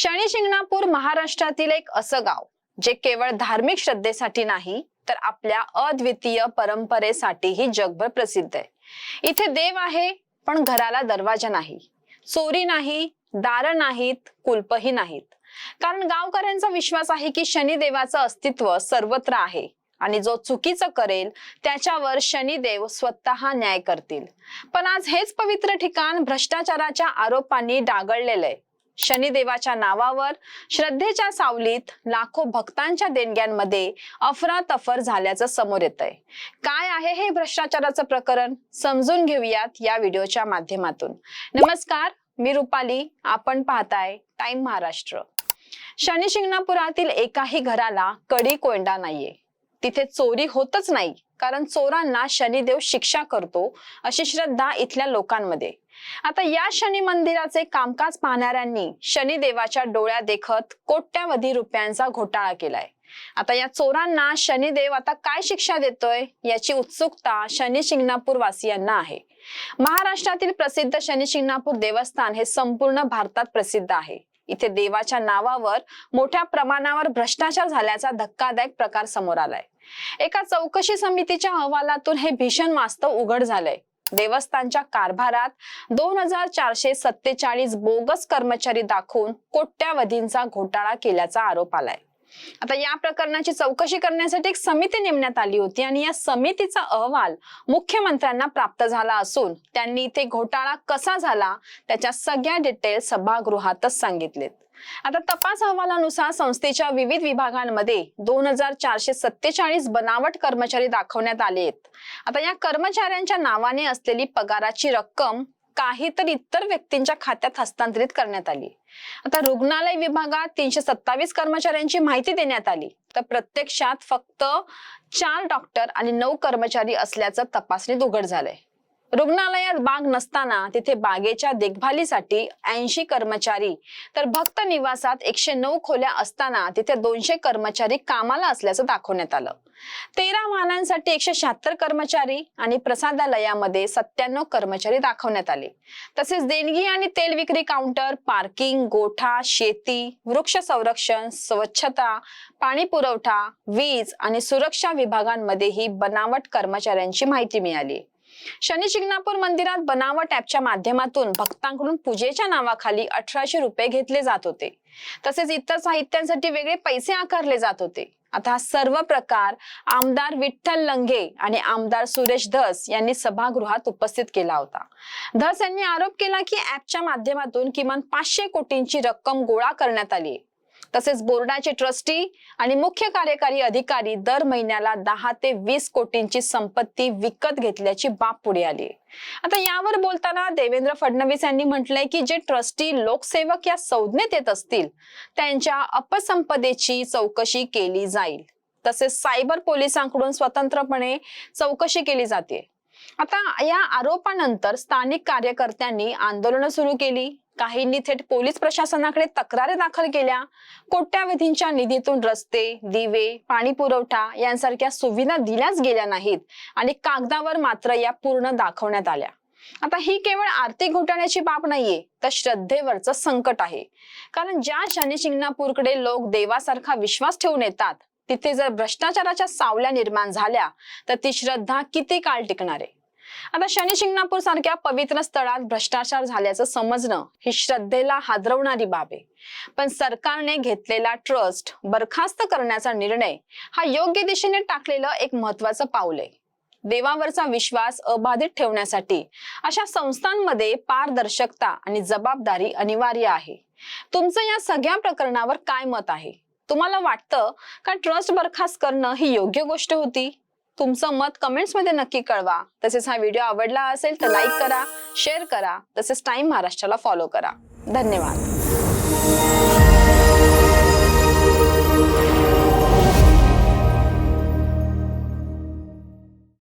शनी शिंगणापूर महाराष्ट्रातील एक असं गाव जे केवळ धार्मिक श्रद्धेसाठी नाही तर आपल्या अद्वितीय परंपरेसाठीही जगभर प्रसिद्ध आहे. इथे देव आहे पण घराला दरवाजा नाही. चोरी नाही दार नाहीत कुलपही नाहीत. कारण गावकऱ्यांचा विश्वास आहे की शनिदेवाचं अस्तित्व सर्वत्र आहे आणि जो चुकीचं करेल त्याच्यावर शनिदेव स्वतः न्याय करतील. पण आज हेच पवित्र ठिकाण भ्रष्टाचाराच्या आरोपांनी डागळलेलं आहे. शनिदेवाच्या नावावर श्रद्धेच्या सावलीत लाखो भक्तांच्या देणग्यांमध्ये अफरातफर झाल्याचं समोर येत आहे काय आहे हे भ्रष्टाचाराचं प्रकरण? समजून घेऊयात या व्हिडिओच्या माध्यमातून. नमस्कार मी रुपाली. आपण पाहताय टाइम महाराष्ट्र. शनी शिंगणापुरातील एकाही घराला कडी कोंडा नाहीये. तिथे चोरी होतच नाही. कारण चोरांना शनिदेव शिक्षा करतो अशी श्रद्धा इथल्या लोकांमध्ये. आता या शनी मंदिराचे कामकाज पाहणाऱ्यांनी शनिदेवाच्या डोळ्या देखत कोट्यावधी रुपयांचा घोटाळा केलाय. आता या चोरांना शनिदेव आता काय शिक्षा देतोय याची उत्सुकता शनी शिंगणापूर वासियांना आहे. महाराष्ट्रातील प्रसिद्ध शनी शिंगणापूर देवस्थान हे संपूर्ण भारतात प्रसिद्ध आहे. इथे देवाच्या नावावर मोठ्या प्रमाणावर भ्रष्टाचार झाल्याचा धक्कादायक प्रकार समोर आलाय. एका चौकशी समितीच्या अहवालातून हे भीषण वास्तव उघड झालंय. देवस्थानच्या कारभारात दोन हजार चारशे सत्तेचाळीस बोगस कर्मचारी दाखवून कोट्यावधींचा घोटाळा केल्याचा आरोप आलाय. आता या प्रकरणाची चौकशी करण्यासाठी एक समिती नेमण्यात आली होती आणि या समितीचा अहवाल मुख्यमंत्र्यांना प्राप्त झाला असून त्यांनी इथे घोटाळा कसा झाला त्याच्या सगळ्या डिटेल्स सभागृहातच सांगितलेत. आता तपास अहवालानुसार संस्थेच्या विविध विभागांमध्ये दोन हजार चारशे सत्तेचाळीस बनावट कर्मचारी दाखवण्यात आले आहेत. आता या कर्मचाऱ्यांच्या नावाने असलेली पगाराची रक्कम काहीतरी इतर व्यक्तींच्या खात्यात हस्तांतरित करण्यात आली. आता रुग्णालय विभागात तीनशे सत्तावीस कर्मचाऱ्यांची माहिती देण्यात आली. तर प्रत्यक्षात फक्त चार डॉक्टर आणि नऊ कर्मचारी असल्याचं तपासणीत उघड झालंय. रुग्णालयात बाग नसताना तिथे बागेच्या देखभालीसाठी ऐंशी कर्मचारी तर भक्त निवासात एकशे नऊ खोल्या असताना तिथे दोनशे कर्मचारी कामाला असल्याचं दाखवण्यात आलं. तेरा वाहनांसाठी एकशे शहात्तर कर्मचारी आणि प्रसादालयामध्ये सत्त्याण्णव कर्मचारी दाखवण्यात आले. तसेच देणगी आणि तेल विक्री काउंटर पार्किंग गोठा शेती वृक्ष संरक्षण स्वच्छता पाणी पुरवठा वीज आणि सुरक्षा विभागांमध्येही बनावट कर्मचाऱ्यांची माहिती मिळाली. शनी शिंगणापूर मंदिरात बनावट ऍपच्या माध्यमातून भक्तांकडून पूजेच्या नावाखाली अठराशे रुपये घेतले जात होते. तसेच इतर साहित्यांसाठी वेगळे पैसे आकारले जात होते. आता हा सर्व प्रकार आमदार विठ्ठल लंगे आणि आमदार सुरेश धस यांनी सभागृहात उपस्थित केला होता. धस यांनी आरोप केला की ऍपच्या माध्यमातून किमान पाचशे कोटींची रक्कम गोळा करण्यात आली तसेच बोर्डाचे ट्रस्टी आणि मुख्य कार्यकारी अधिकारी दर महिन्याला दहा ते वीस कोटींची संपत्ती विकत घेतल्याची बाब पुढे आली. आता यावर बोलताना देवेंद्र फडणवीस यांनी म्हटलंय की जे ट्रस्टी लोकसेवक या संज्ञेत येत असतील त्यांच्या अपसंपदेची चौकशी केली जाईल. तसेच सायबर पोलिसांकडून स्वतंत्रपणे चौकशी केली जाते. आता या आरोपानंतर स्थानिक कार्यकर्त्यांनी आंदोलनं सुरू केली. काहींनी थेट पोलीस प्रशासनाकडे तक्रारी दाखल केल्या. कोट्यावधींच्या निधीतून रस्ते दिवे पाणी पुरवठा यांसारख्या सुविधा दिल्याच गेल्या नाहीत आणि कागदावर मात्र या पूर्ण दाखवण्यात आल्या. आता ही केवळ आर्थिक घोटाळ्याची बाब नाहीये तर श्रद्धेवरचं संकट आहे. कारण ज्या शनिशिंगणापूरकडे लोक देवासारखा विश्वास ठेवून येतात तिथे जर भ्रष्टाचाराच्या सावल्या निर्माण झाल्या तर ती श्रद्धा किती काळ टिकणार आहे? आता शनी शिंगणापूर सारख्या पवित्र स्थळात भ्रष्टाचार झाल्याचं समजणं ही श्रद्धेला हादरवणारी बाब आहे. पण सरकारने घेतलेला ट्रस्ट बरखास्त करण्याचा निर्णय हा योग्य दिशेने टाकलेलं एक महत्वाचं पाऊल आहे. देवावरचा विश्वास अबाधित ठेवण्यासाठी अशा संस्थांमध्ये पारदर्शकता आणि जबाबदारी अनिवार्य आहे. तुमचं या सगळ्या प्रकरणावर काय मत आहे? तुम्हाला वाटतं का ट्रस्ट बरखास्त करणं ही योग्य गोष्ट होती? तुमचं मत कमेंट्समध्ये नक्की कळवा. तसेच हा व्हिडिओ आवडला असेल तर लाईक करा शेअर करा. तसेच टाइम महाराष्ट्राला फॉलो करा. धन्यवाद.